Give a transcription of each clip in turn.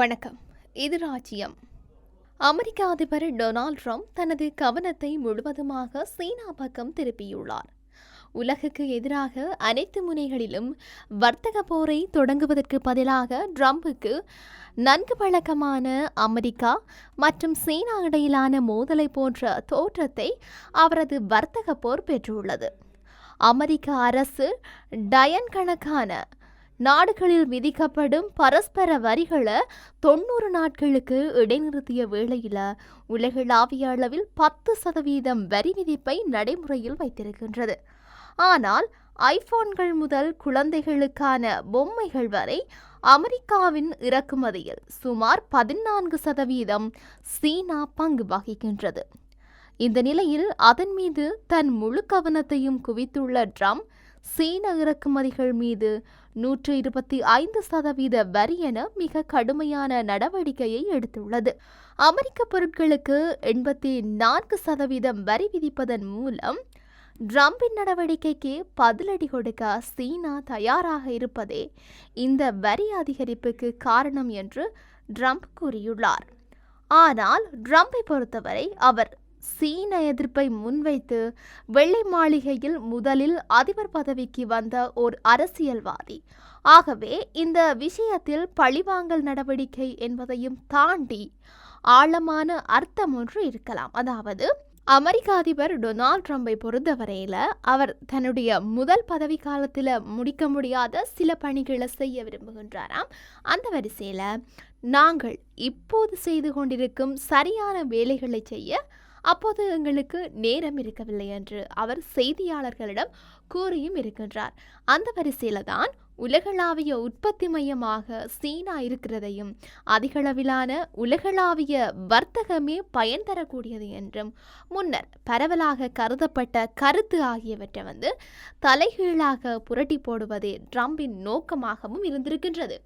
வணக்கம். இது ராஜ்யம். அமெரிக்க அதிபர் டொனால்ட் ட்ரம்ப் தனது கவனத்தை முழுவதுமாக சீனா பக்கம் திருப்பியுள்ளார். உலகுக்கு எதிராக அனைத்து முனைகளிலும் வர்த்தக போரை தொடங்குவதற்கு பதிலாக ட்ரம்புக்கு நன்கு பழக்கமான அமெரிக்கா மற்றும் சீனா இடையிலான மோதலை போன்ற தோற்றத்தை அவரது வர்த்தக போர் பெற்றுள்ளது. அமெரிக்க அரசு டயன் கணக்கான நாடுகளில் விதிக்கப்படும் பரஸ்பர வரிகளை தொண்ணூறு நாட்களுக்கு இடைநிறுத்திய வேளையில் உலகளாவிய அளவில் பத்து சதவீதம் வரி விதிப்பை நடைமுறையில் வைத்திருக்கின்றது. ஆனால் ஐபோன்கள் முதல் குழந்தைகளுக்கான பொம்மைகள் வரை அமெரிக்காவின் இறக்குமதியில் சுமார் பதினான்கு சதவீதம் சீனா பங்கு வகிக்கின்றது. இந்த நிலையில் அதன் மீது தன் முழு கவனத்தையும் குவித்துள்ள ட்ரம்ப் சீன இறக்குமதிகள் மீது நூற்று இருபத்தி ஐந்து சதவீத வரி என மிக கடுமையான நடவடிக்கையை எடுத்துள்ளது. அமெரிக்க பொருட்களுக்கு எண்பத்தி நான்கு சதவீதம் வரி விதிப்பதன் மூலம் ட்ரம்பின் நடவடிக்கைக்கு பதிலடி கொடுக்க சீனா தயாராக இருப்பதே இந்த வரி அதிகரிப்புக்கு காரணம் என்று ட்ரம்ப் கூறியுள்ளார். ஆனால் ட்ரம்பை பொறுத்தவரை அவர் சீன எதிர்ப்பை முன்வைத்து வெள்ளை மாளிகையில் முதலில் அதிபர் பதவிக்கு வந்த ஓர் அரசியல்வாதி. ஆகவே இந்த விஷயத்தில் பழிவாங்கல் நடவடிக்கை என்பதையும் தாண்டி ஆழமான அர்த்தம் ஒன்று இருக்கலாம். அதாவது அமெரிக்க அதிபர் டொனால்ட் ட்ரம்பை பொறுத்தவரையில் அவர் தன்னுடைய முதல் பதவி காலத்தில் முடிக்க முடியாத சில பணிகளை செய்ய விரும்புகின்றாராம். அந்த வரிசையில் நாங்கள் இப்போது செய்து கொண்டிருக்கும் சரியான வேலைகளை செய்ய அப்போது எங்களுக்கு நேரம் இருக்கவில்லை என்று அவர் செய்தியாளர்களிடம் கூறியும் இருக்கின்றார். அந்த வரிசையில் தான் உலகளாவிய உற்பத்தி மையமாக சீனா இருக்கிறதையும் அதிகளவிலான உலகளாவிய வர்த்தகமே பயன் தரக்கூடியது என்றும் முன்னர் பரவலாக கருதப்பட்ட கருத்து ஆகியவற்றை வந்து தலைகீழாக புரட்டி போடுவதே ட்ரம்பின் நோக்கமாகவும் இருந்திருக்கின்றது.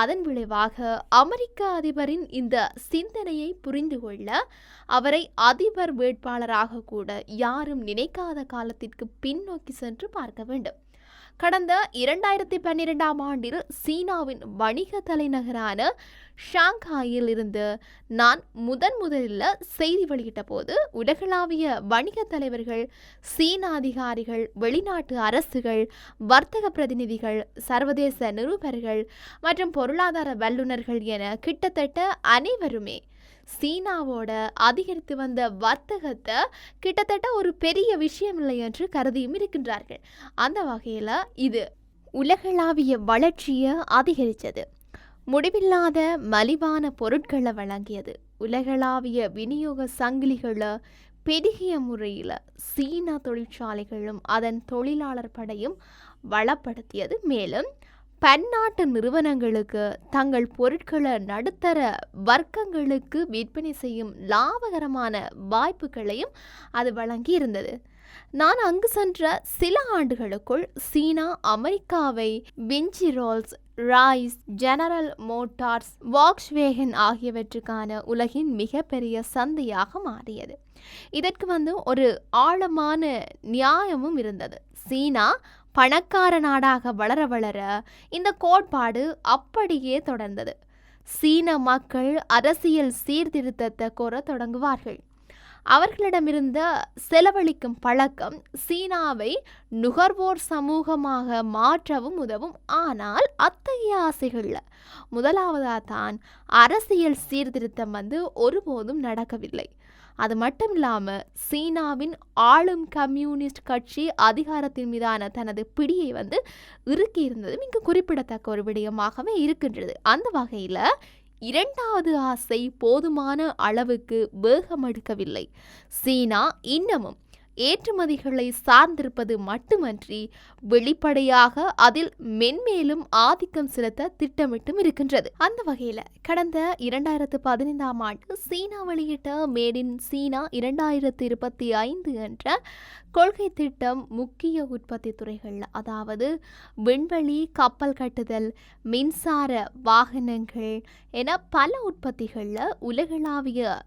அதன் விளைவாக அமெரிக்க அதிபரின் இந்த சிந்தனையை புரிந்து கொள்ள அவரை அதிபர் வேட்பாளராக கூட யாரும் நினைக்காத காலத்திற்கு பின்னோக்கி சென்று பார்க்க வேண்டும். கடந்த இரண்டாயிரத்தி பன்னிரெண்டாம் ஆண்டில் சீனாவின் வணிக தலைநகரான ஷாங்காயில் இருந்து நான் முதன் முதலில் செய்தி வெளியிட்ட போது உலகளாவிய வணிக தலைவர்கள் சீன அதிகாரிகள் வெளிநாட்டு அரசுகள் வர்த்தக பிரதிநிதிகள் சர்வதேச நிருபர்கள் மற்றும் பொருளாதார வல்லுநர்கள் என கிட்டத்தட்ட அனைவருமே சீனாவோட அதிகரித்து வந்த வர்த்தகத்தை கிட்டத்தட்ட ஒரு பெரிய விஷயம் இல்லை என்று கருதியும் இருக்கின்றார்கள். அந்த வகையில் இது உலகளாவிய வளர்ச்சியை அதிகரித்தது. முடிவில்லாத மலிவான பொருட்களை வழங்கியது. உலகளாவிய விநியோக சங்கிலிகளை பெருகிய முறையில் சீனா தொழிற்சாலைகளும் அதன் தொழிலாளர் படையும் வளப்படுத்தியது. மேலும் பன்னாட்டு நிறுவனங்களுக்கு தங்கள் பொருட்களை நடுத்தர வர்க்கங்களுக்கு விற்பனை செய்யும் லாபகரமான வாய்ப்புகளையும் அது வழங்கி இருந்தது நான் அங்கு சென்ற சில ஆண்டுகளுக்குள் சீனா அமெரிக்காவை விஞ்சி Rolls Royce General Motors Volkswagen ஆகியவற்றுக்கான உலகின் மிகப்பெரிய சந்தையாக மாறியது. இதற்கு வந்து ஒரு ஆழமான நியாயமும் இருந்தது. சீனா பணக்கார நாடாக வளர வளர இந்த கோட்பாடு அப்படியே தொடர்ந்தது. சீன மக்கள் அரசியல் சீர்திருத்தத்தை கோர தொடங்குவார்கள். அவர்களிடமிருந்த செலவழிக்கும் பழக்கம் சீனாவை நுகர்வோர் சமூகமாக மாற்றவும் உதவும். ஆனால் அத்தகைய ஆசைகளில் முதலாவதாக தான் அரசியல் சீர்திருத்தம் வந்து ஒருபோதும் நடக்கவில்லை. அது மட்டும் இல்லாமல் சீனாவின் ஆளும் கம்யூனிஸ்ட் கட்சி அதிகாரத்தின் மீதான தனது பிடியை வந்து இறுக்கி இருந்ததும் இங்கு குறிப்பிடத்தக்க ஒரு விடயமாகவே இருக்கின்றது. அந்த வகையில் இரண்டாவது ஆசை போதுமான அளவுக்கு வேகமெடுக்கவில்லை. சீனா இன்னமும் ஏற்றுமதிகளை சார்ந்திருப்பது மட்டுமன்றி வெளிப்படையாக அதில் மென்மேலும் ஆதிக்கம் செலுத்த திட்டமிட்டும் இருக்கின்றது. அந்த வகையில கடந்த இரண்டாயிரத்து பதினைந்தாம் ஆண்டு சீனா வெளியிட்ட மேட் இன் சீனா இரண்டாயிரத்து இருபத்தி ஐந்து என்ற கொள்கை திட்டம் முக்கிய உற்பத்தி துறைகள் அதாவது விண்வெளி கப்பல் கட்டுதல் மின்சார வாகனங்கள் என பல உற்பத்திகளில் உலகளாவிய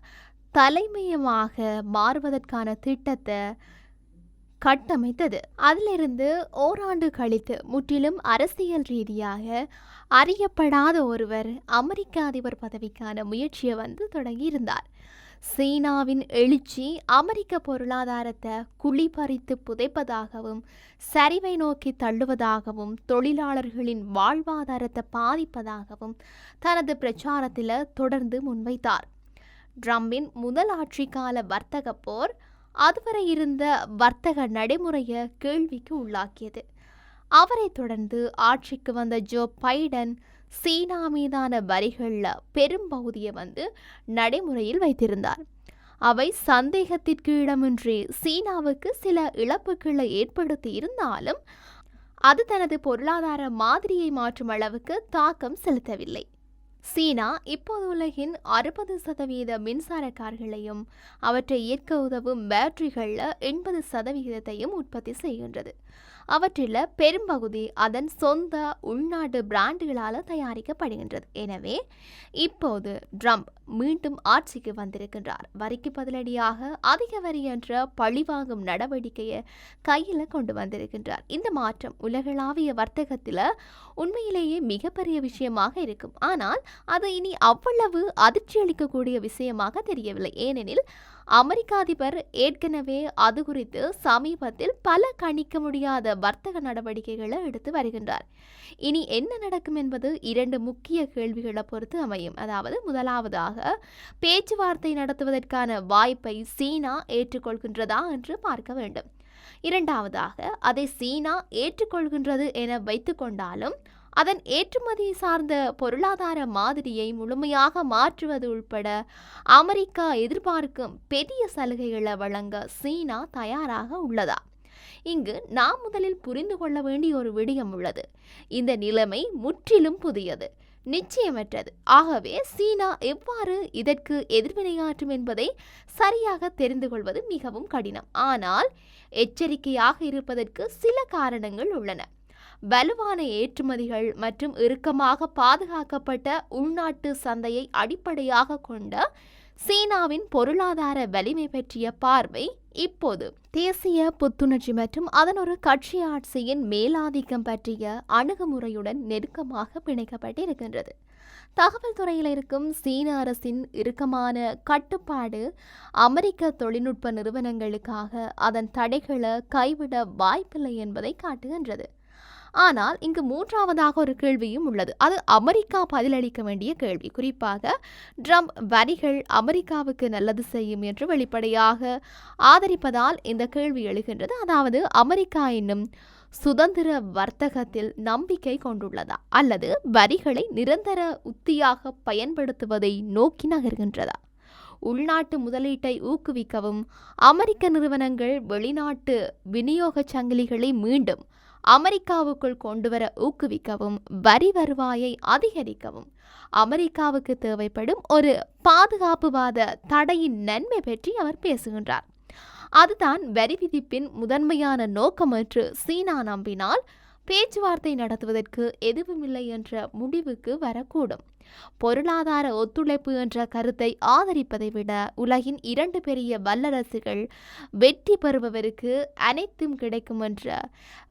தலைமையமாக மாறுவதற்கான திட்டத்தை கட்டமைத்தது. அதிலிருந்து ஓராண்டு கழித்து முற்றிலும் அரசியல் ரீதியாக அறியப்படாத ஒருவர் அமெரிக்க அதிபர் பதவிக்கான முயற்சியை வந்து தொடங்கியிருந்தார். சீனாவின் எழுச்சி அமெரிக்க பொருளாதாரத்தை குழிபறித்து புதைப்பதாகவும் சரிவை நோக்கி தள்ளுவதாகவும் தொழிலாளர்களின் வாழ்வாதாரத்தை பாதிப்பதாகவும் தனது பிரச்சாரத்தில் தொடர்ந்து முன்வைத்தார். ட்ரம்பின் முதல் ஆட்சி கால வர்த்தக போர் அதுவரை இருந்த வர்த்தக நடைமுறையை கேள்விக்கு உள்ளாக்கியது. அவரைத் தொடர்ந்து ஆட்சிக்கு வந்த ஜோ பைடன் சீனா மீதான வரிகளில் பெரும்பகுதியை வந்து நடைமுறையில் வைத்திருந்தார். அவை சந்தேகத்திற்கு இடமின்றி சீனாவுக்கு சில இழப்புகளை ஏற்படுத்தி இருந்தாலும் அது தனது பொருளாதார மாதிரியை மாற்றும் அளவுக்கு தாக்கம் செலுத்தவில்லை. சீனா இப்போது உலகின் அறுபது சதவீத மின்சார கார்களையும் அவற்றை இயக்க உதவும் பேட்டரிகளில் எண்பது சதவிகிதத்தையும் உற்பத்தி செய்கின்றது. அவற்றில் பெரும்பகுதி அதன் சொந்த உள்நாட்டு பிராண்டுகளால் தயாரிக்கப்படுகின்றது. எனவே இப்போது ட்ரம்ப் மீண்டும் ஆட்சிக்கு வந்திருக்கின்றார். வரிக்கு பதிலடியாக அதிக வரி என்ற பழிவாங்கும் நடவடிக்கையை கையில் கொண்டு வந்திருக்கின்றார். இந்த மாற்றம் உலகளாவிய வர்த்தகத்தில் உண்மையிலேயே மிகப்பெரிய விஷயமாக இருக்கும். ஆனால் அது இனி அவ்வளவு அதிர்ச்சி அளிக்கக்கூடிய விஷயமாக தெரியவில்லை. ஏனெனில் அமெரிக்க அதிபர் ஏற்கனவே அது குறித்து சமீபத்தில் பல கணிக்க முடியாத வர்த்தக நடவடிக்கைகளை எடுத்து வருகின்றார். இனி என்ன நடக்கும் என்பது இரண்டு முக்கிய கேள்விகளை பொறுத்து அமையும். அதாவது முதலாவதாக பேச்சுவார்த்தை நடத்துவதற்கான வாய்ப்பை சீனா ஏற்றுக்கொள்கின்றதா என்று பார்க்க வேண்டும். இரண்டாவதாக அதை சீனா ஏற்றுக்கொள்கின்றது என வைத்துக்கொண்டாலும் அதன் ஏற்றுமதி சார்ந்த பொருளாதார மாதிரியை முழுமையாக மாற்றுவது உட்பட அமெரிக்கா எதிர்பார்க்கும் பெரிய சலுகைகளை வழங்க சீனா தயாராக உள்ளதா? இங்கு நாம் முதலில் புரிந்து கொள்ள வேண்டிய ஒரு விடயம் உள்ளது. இந்த நிலைமை முற்றிலும் புதியது நிச்சயமற்றது. ஆகவே சீனா எவ்வாறு இதற்கு எதிர்வினையாற்றும் என்பதை சரியாக தெரிந்து கொள்வது மிகவும் கடினம். ஆனால் எச்சரிக்கையாக இருப்பதற்கு சில காரணங்கள் உள்ளன. வலுவான ஏற்றுமதிகள் மற்றும் இறுக்கமாக பாதுகாக்கப்பட்ட உள்நாட்டு சந்தையை அடிப்படையாக கொண்ட சீனாவின் பொருளாதார வலிமை பற்றிய பார்வை இப்போது. தேசிய புத்துணர்ச்சி மற்றும் அதன் ஒரு கட்சி ஆட்சியின் மேலாதிக்கம் பற்றிய அணுகுமுறையுடன் நெருக்கமாக பிணைக்கப்பட்டிருக்கின்றது. தகவல் துறையில் இருக்கும் சீன அரசின் இறுக்கமான கட்டுப்பாடு அமெரிக்க தொழில்நுட்ப நிறுவனங்களுக்காக அதன் தடைகளை கைவிட வாய்ப்பில்லை என்பதை காட்டுகின்றது. ஆனால் இங்கு மூன்றாவதாக ஒரு கேள்வியும் உள்ளது. அது அமெரிக்கா பதிலளிக்க வேண்டிய கேள்வி. குறிப்பாக ட்ரம்ப் வரிகள் அமெரிக்காவுக்கு நல்லது செய்யும் என்று வெளிப்படையாக ஆதரிப்பதால் இந்த கேள்வி எழுகின்றது. அதாவது அமெரிக்கா என்னும் சுதந்திர வர்த்தகத்தில் நம்பிக்கை கொண்டுள்ளதா? அல்லது வரிகளை நிரந்தர உத்தியாக பயன்படுத்துவதை நோக்கி நகர்கின்றதா? உள்நாட்டு முதலீட்டை ஊக்குவிக்கவும் அமெரிக்க நிறுவனங்கள் வெளிநாட்டு விநியோக சங்கிலிகளை மீண்டும் அமெரிக்காவுக்குள் கொண்டுவர ஊக்குவிக்கவும் வரி வருவாயை அதிகரிக்கவும் அமெரிக்காவுக்கு தேவைப்படும் ஒரு பாதுகாப்புவாத தடையின் நன்மை பற்றி அவர் பேசுகின்றார். அதுதான் வரி விதிப்பின் முதன்மையான நோக்கம் என்று சீனா நம்பினால் பேச்சுவார்த்தை நடத்துவதற்கு எதுவுமில்லை என்ற முடிவுக்கு வரக்கூடும். பொருளாதார ஒத்துழைப்பு என்ற கருத்தை ஆதரிப்பதை விட உலகின் இரண்டு பெரிய வல்லரசுகள் வெற்றி பெறுபவருக்கு அனைத்தும் கிடைக்கும் என்ற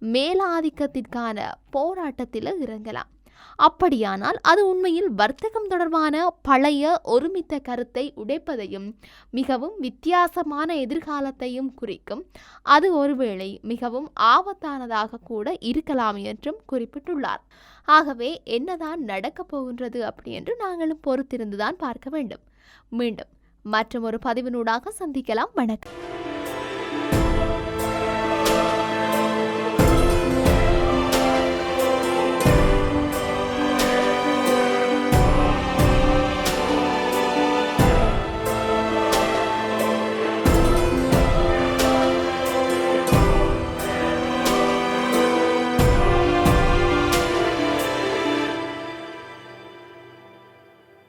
மேலாதிக்கத்திற்கான போராட்டத்தில் இறங்கலாம். அப்படியானால் அது உண்மையில் வர்த்தகம் தொடர்பான பழைய ஒருமித்த கருத்தை உடைப்பதையும் மிகவும் வித்தியாசமான எதிர்காலத்தையும் குறிக்கும். அது ஒருவேளை மிகவும் ஆபத்தானதாக கூட இருக்கலாம் என்றும் குறிப்பிட்டுள்ளார். ஆகவே என்னதான் நடக்கப் போகின்றது அப்படி என்று நாங்களும் பொறுத்திருந்துதான் பார்க்க வேண்டும். மீண்டும் மற்றும் ஒரு பதிவினூடாக சந்திக்கலாம். வணக்கம்.